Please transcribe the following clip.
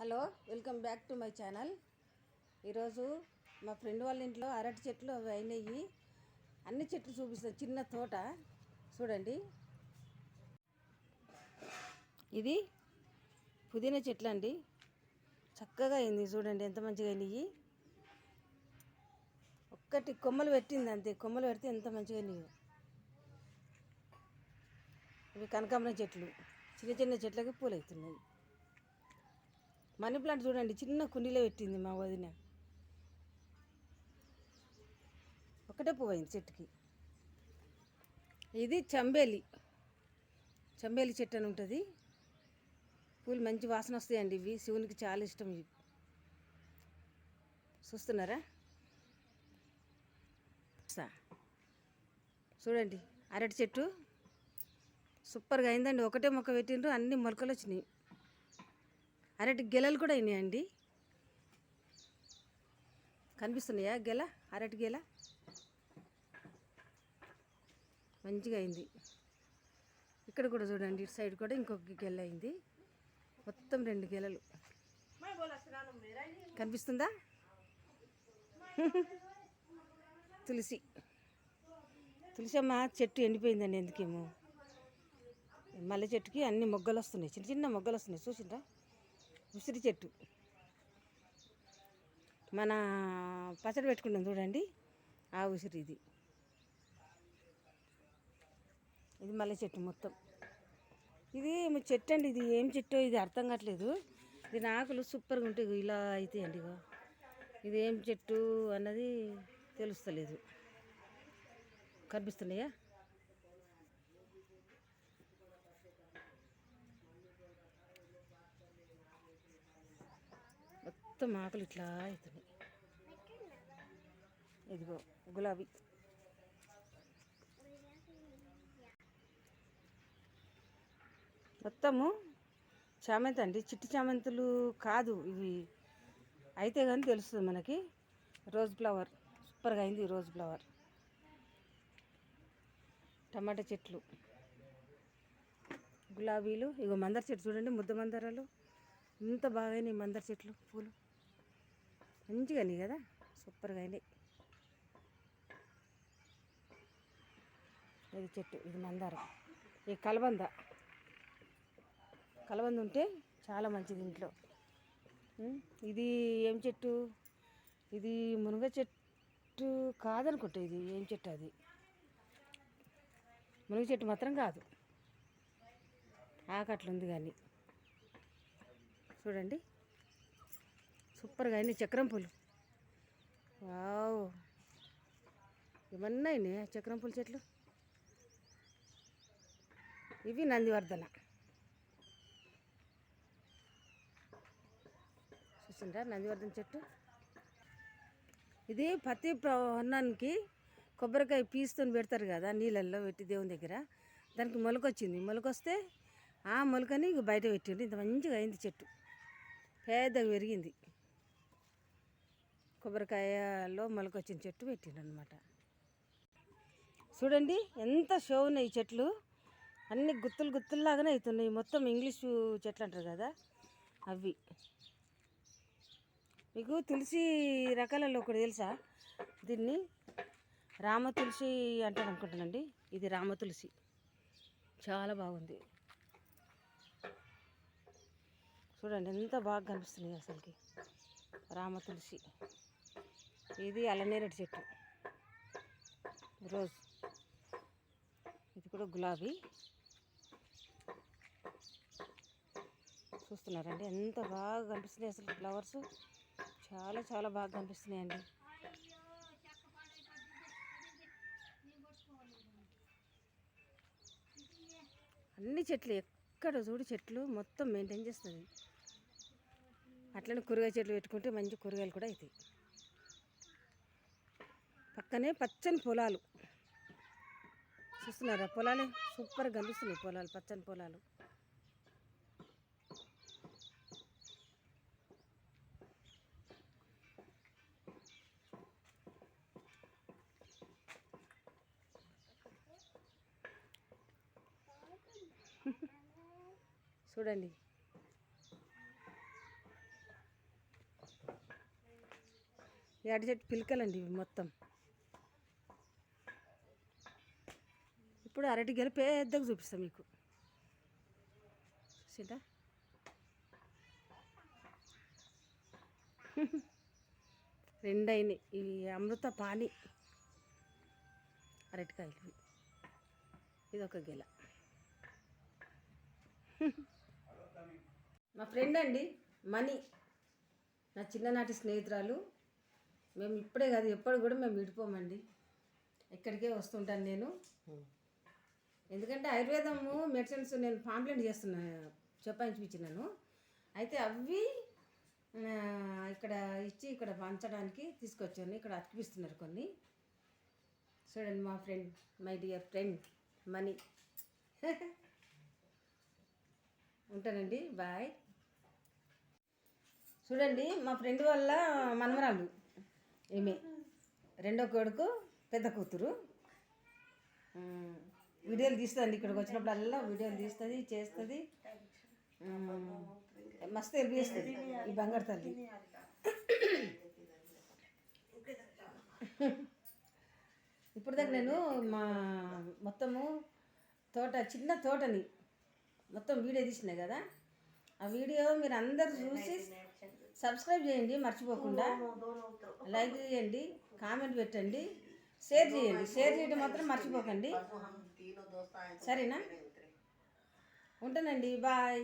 Hello welcome back to my channel. ఈరోజు మా friend వాళ్ళ ఇంట్లో అరటి చెట్లు అవి అయినాయి. అన్ని చెట్లు చూపిస్తాను చిన్న తోట. చూడండి. ఇది పుదీనా చెట్లు అండి. చక్కగా అయింది చూడండి ఎంత మంచిగా అయినాయి. ఒక్కటి కొమ్మలు పెట్టింది అంతే కొమ్మలు పెడితే ఎంత మంచిగా అయినాయి. ఇవి కనకాంబరం చెట్లు చిన్న చిన్న చెట్లకి పూలు అవుతున్నాయి మనీ ప్లాంట్ చూడండి చిన్న కుండీలో పెట్టింది మా వదిన. ఒకటే పువ్వు అయింది చెట్టుకి. ఇది చంబేలి. చంబేలి చెట్టు అని ఉంటుంది. పూలు మంచి వాసన వస్తాయండి ఇవి. శివునికి చాలా ఇష్టం ఇవి. చూస్తున్నారా? చూడండి అరటి చెట్టు. సూపర్గా అయిందండి. ఒకటే మొక్క పెట్టిండ్రు అన్ని మొలకలు వచ్చినాయి. అరటి గెలలు కూడా అయినాయండి. కనిపిస్తున్నాయా గెల? అరటి గెల? మంచిగా అయింది. ఇక్కడ కూడా చూడండి ఇటు సైడ్ కూడా ఇంకొక గెల అయింది. మొత్తం రెండు గెలలు. కనిపిస్తుందా? తులసి. తులసమ్మ చెట్టు ఎండిపోయిందండి ఎందుకేమో. మల్లె చెట్టుకి అన్ని మొగ్గలు వస్తున్నాయి. చిన్న చిన్న మొగ్గలు వస్తున్నాయి. చూసిండ్రా? ఉసిరి చెట్టు. మన పచ్చడి పెట్టుకున్నాం చూడండి. ఆ ఉసిరి ఇది. ఇది మల్లె చెట్టు మొత్తం. ఇది చెట్టు అండి ఇది ఏం చెట్టు ఇది అర్థం కావట్లేదు. దీని ఆకులు సూపర్గా ఉంటాయి ఇలా అవుతాయండి ఇగో. ఇది ఏం చెట్టు అన్నది తెలుస్తలేదు. కనిపిస్తున్నాయా? మొత్తం ఆకులు ఇట్లా అవుతుంది ఇదిగో గులాబీ. మొత్తము చామంతి అండి. చిట్టి చామంతులు కాదు ఇవి అయితే కానీ తెలుస్తుంది మనకి. రోజ్ ఫ్లవర్ సూపర్గా అయింది రోజ్ ఫ్లవర్. టమాటా చెట్లు. గులాబీలు ఇగో మందార చెట్టు చూడండి ముద్ద మందారాలు. ఇంత బాగా అయినాయి మందార చెట్లు పూలు. మంచిగా అయినాయి కదా? సూపర్గా అయినాయి. ఇది చెట్టు ఇది మందారం. ఈ కలబంద. కలబంద ఉంటే చాలా మంచిది ఇంట్లో. ఇది ఏం చెట్టు? ఇది మునగ చెట్టు కాదనుకుంటా ఇది. ఏం చెట్టు అది? మునగ చెట్టు మాత్రం కాదు. ఆకట్లు ఉంది కానీ. చూడండి. సూపర్గా అయినాయి చక్రం పూలు. వావ్. ఇవన్నీ అయినాయి చక్రం పూల చెట్లు. ఇవి నందివర్ధన. చూసిండ్రా నందివర్ధన చెట్టు? ఇది పత్తి అన్నానికి కొబ్బరికాయ పీసుతో పెడతారు కదా నీళ్ళల్లో పెట్టి దేవుని దగ్గర. దానికి మొలకొచ్చింది. మొలకొస్తే ఆ మొలకని బయట పెట్టిండు ఇంత మంచిగా అయింది చెట్టు. పెద్దగా పెరిగింది. కొబ్బరికాయలో మొలకొచ్చిన చెట్టు పెట్టిండు అనమాట చూడండి ఎంత షో ఉన్నాయి ఈ చెట్లు. అన్ని గుత్తులు గుత్తుల్లాగానే అవుతున్నాయి. మొత్తం ఇంగ్లీషు చెట్లు అంటారు కదా అవి. మీకు తులసి రకాలలో ఒకటి తెలుసా? దీన్ని రామ తులసి అంటారు అనుకుంటానండి ఇది రామ తులసి. చాలా బాగుంది. చూడండి ఎంత బాగా కనిపిస్తుంది అసలుకి. రామ తులసి. ఇది అల్లనేరేడు చెట్టు. రోజ్. ఇది కూడా గులాబీ. చూస్తున్నారండి ఎంత బాగా కనిపిస్తున్నాయి అసలు ఫ్లవర్స్. చాలా చాలా బాగా కనిపిస్తున్నాయండి. అన్ని చెట్లు ఎక్కడ చూడు చెట్లు మొత్తం మెయింటైన్ చేస్తుంది అట్లనే కూరగాయ చెట్లు పెట్టుకుంటే మంచి కూరగాయలు కూడా అవుతాయి పక్కనే పచ్చని పొలాలు. చూస్తున్నారా? పొలాలే సూపర్ కనిపిస్తున్నాయి పొలాలు పచ్చని పొలాలు. చూడండి. ఏడు చెట్టు పిలకలండి ఇవి మొత్తం. ఇప్పుడు అరటి గెల పెద్దగా చూపిస్తాం మీకు. చూసిందా? రెండైనాయి. ఇవి అమృత పాని అరటికాయలు. ఇది ఒక గెల. మా ఫ్రెండ్ అండి మనీ. నా చిన్ననాటి స్నేహితురాలు. మేము ఇప్పుడే కాదు ఎప్పుడు కూడా మేము విడిపోమండి. ఎక్కడికే వస్తుంటాను నేను. ఎందుకంటే ఆయుర్వేదము మెడిసిన్స్ నేను పాంప్లెంట్ చేస్తున్నా చూపించినాను అయితే అవి ఇక్కడ ఇచ్చి ఇక్కడ పంచడానికి తీసుకొచ్చాను. ఇక్కడ అతికిపిస్తున్నారు కొన్ని. చూడండి మా friend my dear friend Mani ఉంటానండి. బాయ్ చూడండి మా ఫ్రెండ్ వల్ల మనమరాలు ఏమే రెండో కొడుకు పెద్ద కూతురు. వీడియోలు తీస్తుంది ఇక్కడికి వచ్చినప్పుడల్లా వీడియోలు తీస్తుంది చేస్తుంది. మస్తు తెలిపిస్తుంది ఈ బంగారు తల్లి. ఇప్పుడు దాకా నేను మా మొత్తము తోట చిన్న తోటని మొత్తం వీడియో తీసిన కదా. ఆ వీడియో మీరు అందరు చూసి సబ్స్క్రైబ్ చేయండి మర్చిపోకుండా. లైక్ చేయండి కామెంట్ పెట్టండి. షేర్ చేయండి. షేర్ చేయడం మాత్రం మర్చిపోకండి. సరేనా? ఉంటానండి. బాయ్.